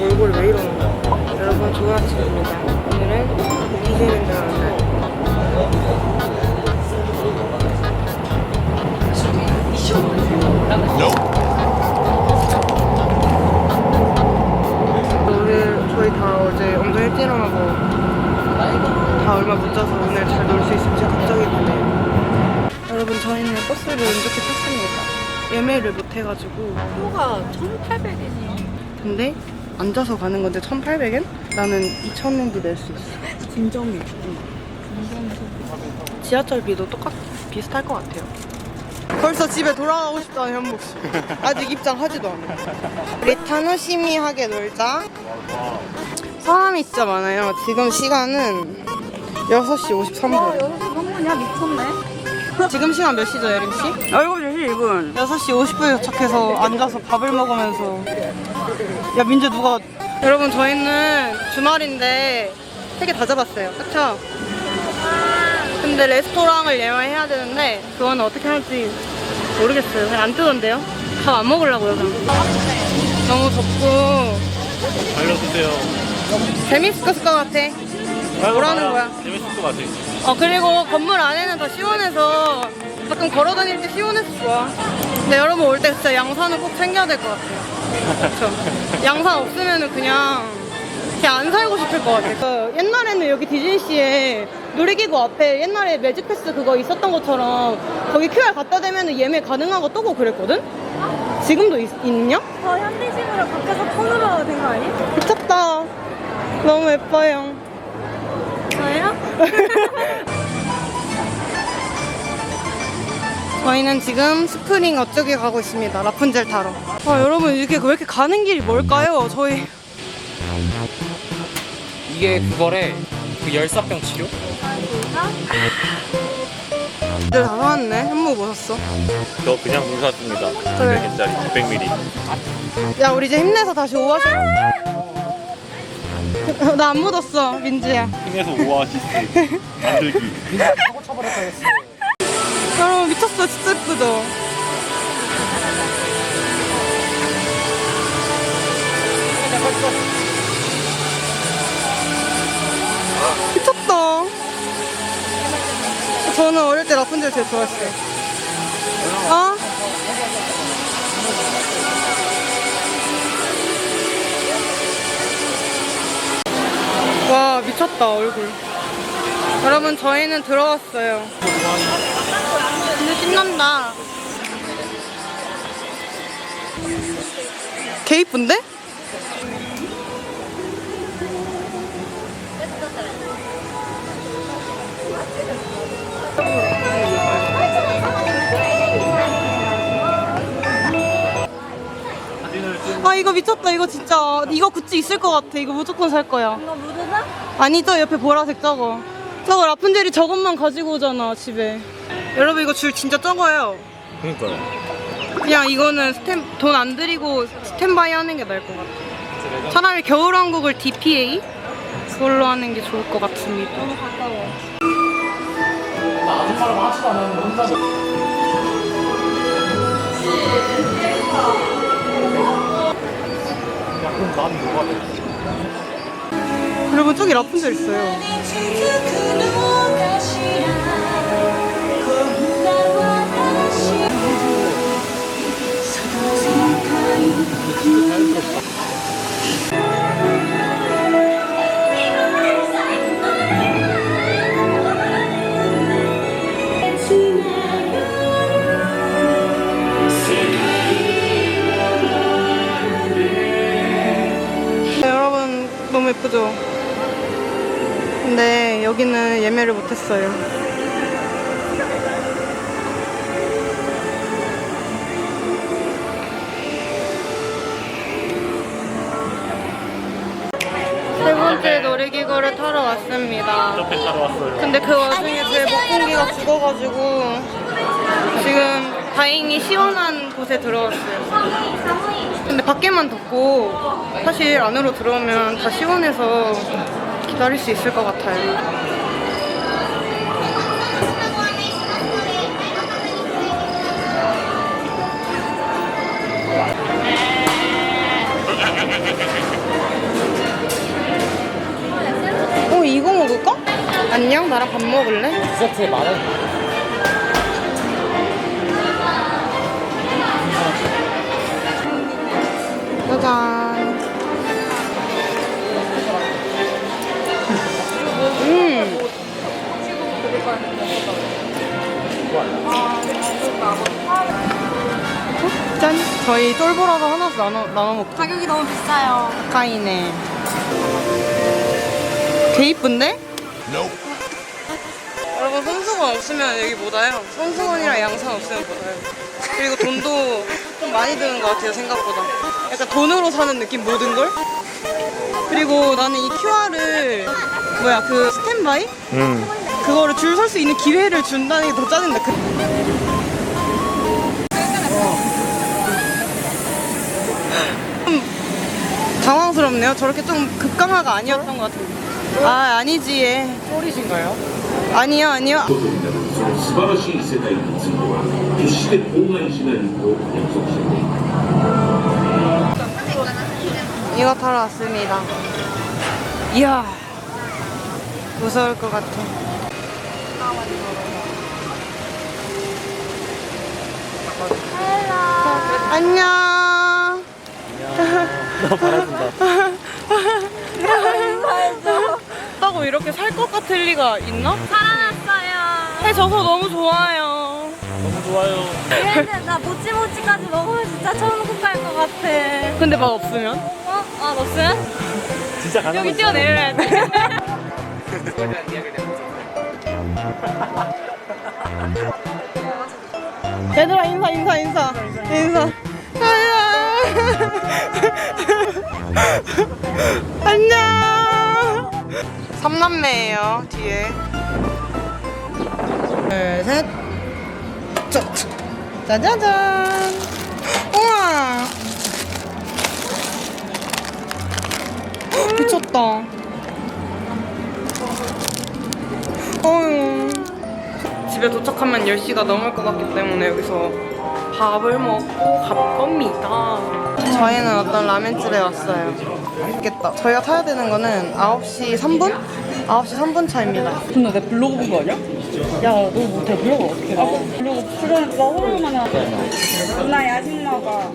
얼굴이 왜 이러는 거야? 여러분 좋은 아침입니다. 오늘은 디즈니랜드 가는 날. 오늘 저희 다 어제 엄청 일찍 일어나고 다 얼마 못 자서 오늘 잘 놀 수 있을지 걱정이 되네요. 여러분 저희는 버스를 운 좋게 탔습니다. 예매를 못 해가지고 표가 1,800엔이요. 근데 앉아서 가는 건데 1,800엔? 나는 2,000엔도 낼 수 있어. 진정이. 지하철비도 똑같 비슷할 것 같아요. 벌써 집에 돌아가고 싶다는 현복 씨. 아직 입장하지도 않아. 우리 타노시미하게 놀자. 사람이 진짜 많아요. 지금 시간은 6시 53분. 여기서 성분이야 미쳤네. 지금 시간 몇 시죠, 예림 씨? 얼굴 1분. 6시 50분에 도착해서 앉아서 밥을 먹으면서 야 민재 누가 여러분 저희는 주말인데 세개 다 잡았어요 그쵸? 근데 레스토랑을 예매해야 되는데 그거는 어떻게 할지 모르겠어요 그냥 안 뜨던데요? 밥 안 먹으려고요 그냥 너무 덥고 알려주세요. 재밌을 것 같아 뭐라는 거야? 재밌을 것 같아. 어 그리고 건물 안에는 다 시원해서 가끔 걸어 다닐 때 시원해서 좋아. 근데 여러분 올 때 진짜 양산은 꼭 챙겨야 될 것 같아요. 그렇죠. 양산 없으면은 그냥 그냥 안 살고 싶을 것 같아요. 그 옛날에는 여기 디즈니시에 놀이기구 앞에 옛날에 매직 패스 그거 있었던 것처럼 거기 QR 갖다 대면 예매 가능한 거 뜨고 그랬거든? 지금도 있, 있냐? 저 현대식으로 바뀌어서 폰으로 된 거 아니에요? 미쳤다. 너무 예뻐요. 저예요? 저희는 지금 스프링 어쩌기 가고 있습니다. 라푼젤 타러. 아, 여러분, 이게 왜 이렇게 가는 길이 뭘까요? 저희. 이게 그거래. 그 열사병 치료? 이들 다 사왔네. 뭐 샀어? 저 그냥 물 샀습니다. 그래. 100개짜리 600ml. 야, 우리 이제 힘내서 다시 오아시. 나 안 묻었어, 민지야. 힘에서 오아시스 만들기. 여러분, 미쳤어. 진짜 예쁘죠? 미쳤다. 저는 어릴 때 라푼젤 제일 좋아했어요. 어? 와 미쳤다 얼굴 여러분 저희는 들어왔어요 신난다. 개 이쁜데? 아 이거 미쳤다. 이거 진짜. 이거 굿즈 있을 것 같아. 이거 무조건 살 거야. 이거 무드다? 아니 저 옆에 보라색 저거. 저거 라푼젤이 저것만 가지고 오잖아 집에 여러분 이거 줄 진짜 적어요 그러니까요. 그냥 이거는 스탠 돈안 들이고 스탠바이 하는 게 나을 것 같아 차라리 겨울왕국을 DPA 그걸로 하는 게 좋을 것 같습니다 너무 가까워. 야, 그럼 난 뭐가 돼? 여러분 저기 라푼젤 있어요 여기는 예매를 못했어요. 세 번째 놀이기구를 타러 왔습니다. 타러 왔어요. 근데 그 와중에 제 목공기가 죽어가지고 지금 다행히 시원한 곳에 들어왔어요. 근데 밖에만 덥고 사실 안으로 들어오면 다 시원해서 기다릴 수 있을 것 같아요. 나랑 밥 먹을래? 디저트에 만 원. 짜잔. 음. 짠. 저희 똘보라서 하나씩 나눠, 나눠 먹자. 가격이 너무 비싸요. 가이네. 개 이쁜데? 여 러분 손수건 없으면 여기 못 와요. 손수건이랑 양산 없으면 못 와요. 그리고 돈도 좀 많이 드는 것 같아요 생각보다. 약간 돈으로 사는 느낌 모든 걸. 그리고 나는 이 QR을 뭐야 그 스탠바이 응. 그거를 줄 설 수 있는 기회를 준다는 게 더 짜증나. 그... 좀 당황스럽네요. 저렇게 좀 급강화가 아니었던 것 같은데. 아 아니지 얘. 쫄이신가요? 아니요, 아니요. 이거 타러 왔습니다. 이야, 무서울 것 같아. 안녕. 안녕. 너바라다 준다. 따고 이렇게 살 것 같을 리가 있나? 살아났어요. 해 져서 너무 좋아요. 너무 좋아요. 얘는 나 모찌모찌까지 먹으면 진짜 천국 갈 것 같아. 근데 맛 없으면? 어? 아, 없으면? 진짜 가능. 여기 뛰어내려야 돼. 얘들아 인사 인사 인사 인사 안녕 안녕 삼남매예요 뒤에. 둘셋. 짜자잔. 우와. 미쳤다. 어휴. 집에 도착하면 10시가 넘을 것 같기 때문에 여기서 밥을 먹고 갈 겁니다. 저희는 어떤 라멘집에 왔어요. 맛있겠다. 저희가 타야 되는 거는 9시 3분? 9시 3분 차입니다. 근데 내 블로그 본 거 아니야? 야, 너 못해. 블로그 어떻게 봐? 블로그 출연했어. 호르몬 하나. 누나 야식 먹어.